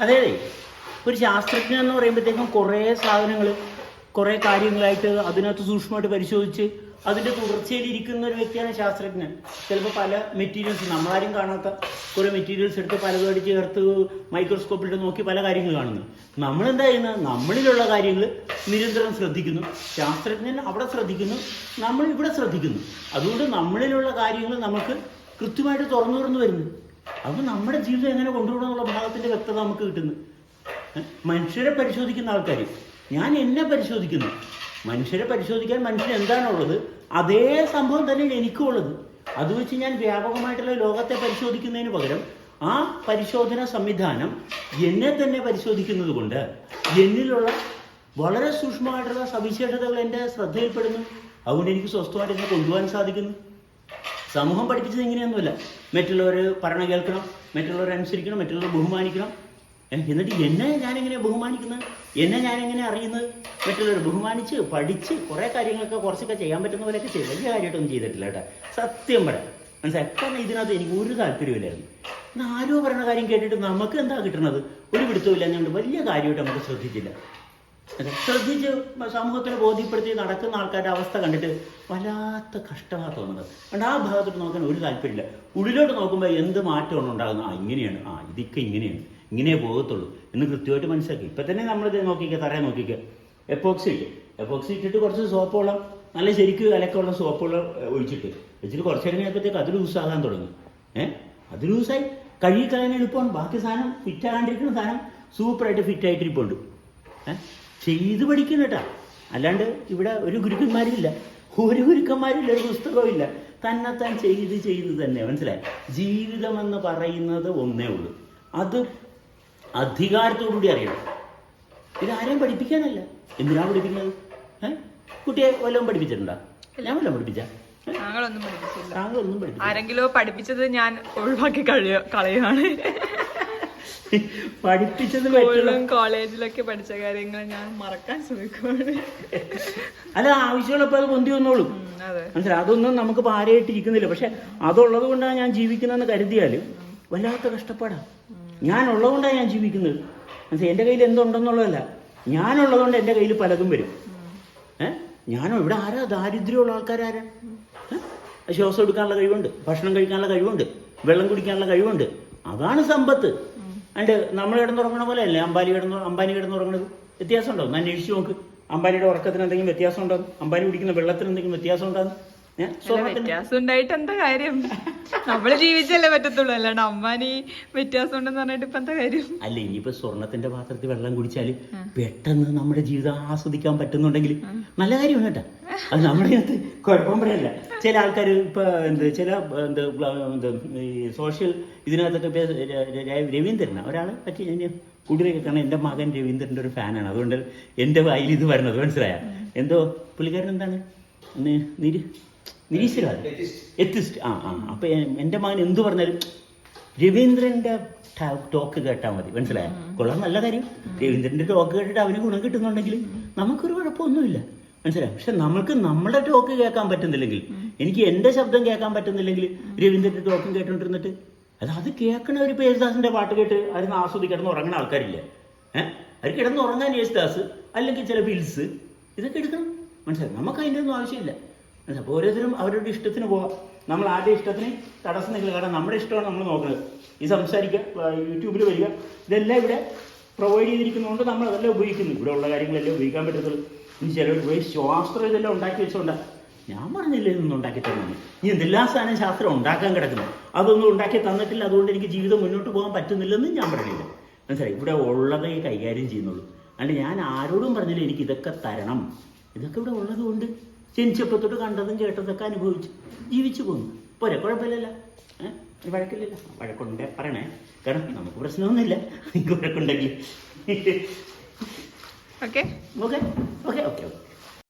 അതെ ഒരു ശാസ്ത്രജ്ഞൻ എന്ന് പറയുമ്പോഴത്തേക്കും കുറേ സാധനങ്ങൾ കുറേ കാര്യങ്ങളായിട്ട് അതിനകത്ത് സൂക്ഷ്മമായിട്ട് പരിശോധിച്ച് അതിന്റെ തുടർച്ചയിൽ ഇരിക്കുന്ന ഒരു വ്യക്തിയാണ് ശാസ്ത്രജ്ഞൻ. ചിലപ്പോൾ പല മെറ്റീരിയൽസ് നമ്മളാരും കാണാത്ത കുറേ മെറ്റീരിയൽസ് എടുത്ത് പലതുമായിട്ട് ചേർത്ത് മൈക്രോസ്കോപ്പിലിട്ട് നോക്കി പല കാര്യങ്ങൾ കാണുന്നു. നമ്മളെന്താ ചെയ്യുന്നത്? നമ്മളിലുള്ള കാര്യങ്ങൾ നിരന്തരം ശ്രദ്ധിക്കുന്നു. ശാസ്ത്രജ്ഞൻ അവിടെ ശ്രദ്ധിക്കുന്നു നമ്മൾ ഇവിടെ ശ്രദ്ധിക്കുന്നു. അതുകൊണ്ട് നമ്മളിലുള്ള കാര്യങ്ങൾ നമുക്ക് കൃത്യമായിട്ട് തുറന്നു തുറന്നു വരുന്നു. അപ്പോൾ നമ്മുടെ ജീവിതം എങ്ങനെ കൊണ്ടുപോകണം എന്നുള്ള ഭാഗത്തിന്റെ വ്യക്തത നമുക്ക് കിട്ടുന്നു. മനുഷ്യരെ പരിശോധിക്കുന്ന ആൾക്കാർ ഞാൻ എന്നെ പരിശോധിക്കുന്നു. മനുഷ്യരെ പരിശോധിക്കാൻ മനുഷ്യൻ എന്താണുള്ളത്? അതേ സംഭവം തന്നെയാണ് എനിക്കും ഉള്ളത്. അത് വെച്ച് ഞാൻ വ്യാപകമായിട്ടുള്ള ലോകത്തെ പരിശോധിക്കുന്നതിന് പകരം ആ പരിശോധന സംവിധാനം എന്നെ തന്നെ പരിശോധിക്കുന്നത് കൊണ്ട് എന്നിലുള്ള വളരെ സൂക്ഷ്മമായിട്ടുള്ള സവിശേഷതകൾ എന്റെ ശ്രദ്ധയിൽപ്പെടുന്നു. അതുകൊണ്ട് എനിക്ക് സ്വസ്ഥമായിട്ട് എന്നെ കൊണ്ടുപോകാൻ സാധിക്കുന്നു. സമൂഹം പഠിപ്പിച്ചത് ഇങ്ങനെയൊന്നുമില്ല. മറ്റുള്ളവർ പറഞ്ഞ കേൾക്കണം മറ്റുള്ളവരെ അനുസരിക്കണം മറ്റുള്ളവരെ ബഹുമാനിക്കണം. എന്നിട്ട് എന്നെ ഞാനെങ്ങനെ ബഹുമാനിക്കുന്നത് എന്നെ ഞാനെങ്ങനെ അറിയുന്നത്? മറ്റുള്ളവർ ബഹുമാനിച്ച് പഠിച്ച് കുറേ കാര്യങ്ങളൊക്കെ കുറച്ചൊക്കെ ചെയ്യാൻ പറ്റുന്ന പോലെയൊക്കെ ചെയ്തു. വലിയ കാര്യമായിട്ടൊന്നും ചെയ്തിട്ടില്ല കേട്ടോ. സത്യം പറയാം. മനസ്സിലായി? കാരണം ഇതിനകത്ത് എനിക്ക് ഒരു താല്പര്യമില്ലായിരുന്നു ആരോ പറയുന്ന കാര്യം കേട്ടിട്ട് നമുക്ക് എന്താ കിട്ടുന്നത്? ഒരു പിടുത്തമില്ല ഞങ്ങൾ വലിയ കാര്യമായിട്ട് നമുക്ക് ശ്രദ്ധിച്ചില്ല. ശ്രദ്ധിച്ച് സമൂഹത്തിന് ബോധ്യപ്പെടുത്തി നടക്കുന്ന ആൾക്കാരുടെ അവസ്ഥ കണ്ടിട്ട് വല്ലാത്ത കഷ്ടമാണ് തോന്നുന്നത്. അതുകൊണ്ട് ആ ഭാഗത്തോട്ട് നോക്കാൻ ഒരു താല്പര്യമില്ല. ഉള്ളിലോട്ട് നോക്കുമ്പോൾ എന്ത് മാറ്റമാണ് ഉണ്ടാകുന്നത്? ആ ഇങ്ങനെയാണ്. ആ ഇതൊക്കെ ഇങ്ങനെയാണ്. ഇങ്ങനെ പോകത്തുള്ളൂ എന്ന് കൃത്യമായിട്ട് മനസ്സിലാക്കി. ഇപ്പം തന്നെ നമ്മളിത് നോക്കിക്കുക തറയെ നോക്കിക്കുക എപ്പോക്സി ഇട്ട് എപ്പോക്സി ഇട്ടിട്ട് കുറച്ച് സോപ്പ് വെള്ളം നല്ല ശരിക്കും വിലക്കുള്ള സോപ്പ് വെള്ളം ഒഴിച്ചിട്ട്. വെച്ചിട്ട് കുറച്ച് നേരം കഴിഞ്ഞപ്പോഴത്തേക്ക് അത് ലൂസാകാൻ തുടങ്ങി. ഏഹ് അത് ലൂസായി. കഴുകി കളയാൻ എളുപ്പമാണ്. ബാക്കി സാധനം ഫിറ്റാകാണ്ടിരിക്കുന്ന സാധനം സൂപ്പറായിട്ട് ഫിറ്റായിട്ടിരിപ്പുണ്ട് ഏ? ചെയ്ത് പഠിക്കണം കേട്ടാ അല്ലാണ്ട് ഇവിടെ ഒരു ഗുരുക്കന്മാരില്ല. ഒരു ഗുരുക്കന്മാരില്ല ഒരു പുസ്തകവും ഇല്ല തന്നെത്താൻ ചെയ്ത് ചെയ്ത് തന്നെ. മനസ്സിലായി? ജീവിതം എന്ന് പറയുന്നത് ഒന്നേ ഉള്ളൂ. അത് അധികാരത്തോടുകൂടി അറിയണം. ഇതാരെയും പഠിപ്പിക്കാനല്ല. എന്തിനാ പഠിപ്പിക്കുന്നത്? ഏഹ് കുട്ടിയെ വല്ലതും പഠിപ്പിച്ചിട്ടുണ്ടോ? ഞാൻ വല്ലതും പഠിപ്പിച്ച? താങ്കളൊന്നും പഠിപ്പിച്ചില്ല താങ്കളൊന്നും പഠിപ്പിച്ചു ആരെങ്കിലും പഠിപ്പിച്ചത് ഞാൻ ഒഴിവാക്കി കളയ കളയുകയാണ് പഠിപ്പിച്ചത് സ്കൂളിലും കോളേജിലൊക്കെ പഠിച്ച കാര്യങ്ങൾ ഞാൻ മറക്കാൻ ശ്രമിക്കുവാണ്. അല്ല ആവശ്യമുള്ളപ്പോൾ അത് പൊന്തി വന്നോളും. മനസ്സിലായി അതൊന്നും നമുക്ക് പാരയിട്ടിരിക്കുന്നില്ല പക്ഷെ അതുള്ളത് കൊണ്ടാണ് ഞാൻ ജീവിക്കുന്നതെന്ന് കരുതിയാൽ വല്ലാത്ത കഷ്ടപ്പാടാ. ഞാൻ ഉള്ളതുകൊണ്ടാണ് ഞാൻ ജീവിക്കുന്നത്. മനസ്സിലായി എന്റെ കയ്യിൽ എന്തുണ്ടെന്നുള്ളതല്ല. ഞാനുള്ളത് കൊണ്ട് എന്റെ കയ്യിൽ പലതും വരും. ഏ? ഞാനോ ഇവിടെ ആരാ? ദാരിദ്ര്യമുള്ള ആൾക്കാരാരാ? ശ്വാസം എടുക്കാനുള്ള കഴിവുണ്ട്. ഭക്ഷണം കഴിക്കാനുള്ള കഴിവുണ്ട്. വെള്ളം കുടിക്കാനുള്ള കഴിവുണ്ട്. അതാണ് സമ്പത്ത്. അണ്ട് നമ്മൾ കിടന്നുറങ്ങണ പോലെ അല്ലേ അംബാനി കിടന്നു അംബാനി കിടന്നുറങ്ങണത് വ്യത്യാസം ഉണ്ടോ ഒന്ന് അന്വേഷിച്ച് നോക്ക്. അംബാനിയുടെ ഉറക്കത്തിന് എന്തെങ്കിലും വ്യത്യാസം ഉണ്ടോ അംബാനി കുടിക്കുന്ന വെള്ളത്തിന് എന്തെങ്കിലും വ്യത്യാസം ഉണ്ടോ വ്യത്യാസം ഉണ്ടായിട്ട് എന്താ കാര്യം? നമ്മൾ ജീവിച്ചല്ലേ പറ്റത്തുള്ളൂ. അല്ലാണ്ട് അമ്മാനി വ്യത്യാസം ഉണ്ടെന്ന് പറഞ്ഞിട്ട് ഇപ്പൊ എന്താ കാര്യം? അല്ല ഇനിയിപ്പോ സ്വർണത്തിന്റെ പാത്രത്തിൽ വെള്ളം കുടിച്ചാൽ പെട്ടെന്ന് നമ്മുടെ ജീവിതം ആസ്വദിക്കാൻ പറ്റുന്നുണ്ടെങ്കിൽ നല്ല കാര്യമാണ് കേട്ടോ. അത് നമ്മുടെ അടുത്ത് കുഴപ്പം പറയല്ല. ചില ആൾക്കാർ ഇപ്പൊ എന്ത് ചില എന്ത് ഈ സോഷ്യൽ ഇതിനകത്തൊക്കെ രവീന്ദ്രനാണ് ഒരാളെ പറ്റി ഞാൻ കൂടുതലൊക്കെ കാരണം എന്റെ മകൻ രവീന്ദ്രന്റെ ഒരു ഫാനാണ്. അതുകൊണ്ട് എന്റെ വായിൽ ഇത് വരണത് മനസ്സിലായ? എന്തോ പുള്ളിക്കാരൻ എന്താണ്? നിരി. നിരീശ്വരവാദി. എത്തിസ്റ്റ് ആ ആ അപ്പൊ എന്റെ മകൻ എന്തു പറഞ്ഞാലും രവീന്ദ്രന്റെ ടോക്ക് കേട്ടാൽ മതി. മനസ്സിലായോ? കൊള്ളാം നല്ല കാര്യം. രവീന്ദ്രന്റെ ടോക്ക് കേട്ടിട്ട് അവന് ഗുണം കിട്ടുന്നുണ്ടെങ്കിൽ നമുക്കൊരു കുഴപ്പമൊന്നുമില്ല. മനസ്സിലായോ? പക്ഷെ നമ്മൾക്ക് നമ്മുടെ ടോക്ക് കേൾക്കാൻ പറ്റുന്നില്ലെങ്കിൽ എനിക്ക് എന്റെ ശബ്ദം കേൾക്കാൻ പറ്റുന്നില്ലെങ്കിൽ രവീന്ദ്രന്റെ ടോക്കും കേട്ടോണ്ടിരുന്നിട്ട് അത് അത് കേൾക്കണ ഒരു യേശുദാസിന്റെ പാട്ട് കേട്ട് അതിന് ആസ്വദിച്ച് കിടന്ന് ഉറങ്ങുന്ന ആൾക്കാരില്ല. ഏഹ് അവർ കിടന്ന് ഉറങ്ങാൻ യേശുദാസ് അല്ലെങ്കിൽ ചില ബിൽസ് ഇതൊക്കെ എടുക്കണം. മനസ്സിലായി? നമുക്ക് അതിന്റെ ഒന്നും ആവശ്യമില്ല? അപ്പോൾ ഓരോരുത്തരും അവരുടെ ഇഷ്ടത്തിന് പോവാം. നമ്മൾ ആരുടെ ഇഷ്ടത്തിന് തടസ്സം നിൽക്കില്ല. കാരണം നമ്മുടെ ഇഷ്ടമാണ് നമ്മൾ നോക്കുന്നത്. ഈ സംസാരിക്കുക യൂട്യൂബിൽ വരിക ഇതെല്ലാം ഇവിടെ പ്രൊവൈഡ് ചെയ്തിരിക്കുന്നതുകൊണ്ട് നമ്മൾ അതെല്ലാം ഉപയോഗിക്കുന്നു. ഇവിടെ ഉള്ള കാര്യങ്ങളെല്ലാം ഉപയോഗിക്കാൻ പറ്റത്തുള്ളൂ. ഇനി ചിലവർ പോയി ശാസ്ത്രം ഇതെല്ലാം ഉണ്ടാക്കി വെച്ചുകൊണ്ടാണ് ഞാൻ പറഞ്ഞില്ലേ ഇതൊന്നും ഉണ്ടാക്കി തന്നെ ഇനി എന്തെല്ലാം സാധനം ശാസ്ത്രം ഉണ്ടാക്കാൻ കിടക്കുന്നു? അതൊന്നും ഉണ്ടാക്കി തന്നിട്ടില്ല. അതുകൊണ്ട് എനിക്ക് ജീവിതം മുന്നോട്ട് പോകാൻ പറ്റുന്നില്ലെന്നും ഞാൻ പറഞ്ഞില്ല? മനസ്സിലായി? ഇവിടെ ഉള്ളതേ കൈകാര്യം ചെയ്യുന്നുള്ളൂ. അല്ലെങ്കിൽ ഞാൻ ആരോടും പറഞ്ഞില്ല എനിക്ക് ഇതൊക്കെ തരണം. ഇതൊക്കെ ഇവിടെ ഉള്ളത് കൊണ്ട് ജനിച്ചപ്പോൾ തൊട്ട് കണ്ടതും കേട്ടതൊക്കെ അനുഭവിച്ചു ജീവിച്ചു പോന്നു. പോരെ കുഴപ്പമില്ലല്ല. ഏഹ് വഴക്കില്ലല്ല. വഴക്കുണ്ടേ പറയണേ. കാരണം നമുക്ക് പ്രശ്നമൊന്നുമില്ല. നിങ്ങൾക്ക് വഴക്കുണ്ടെങ്കിൽ. Okay okay okay okay okay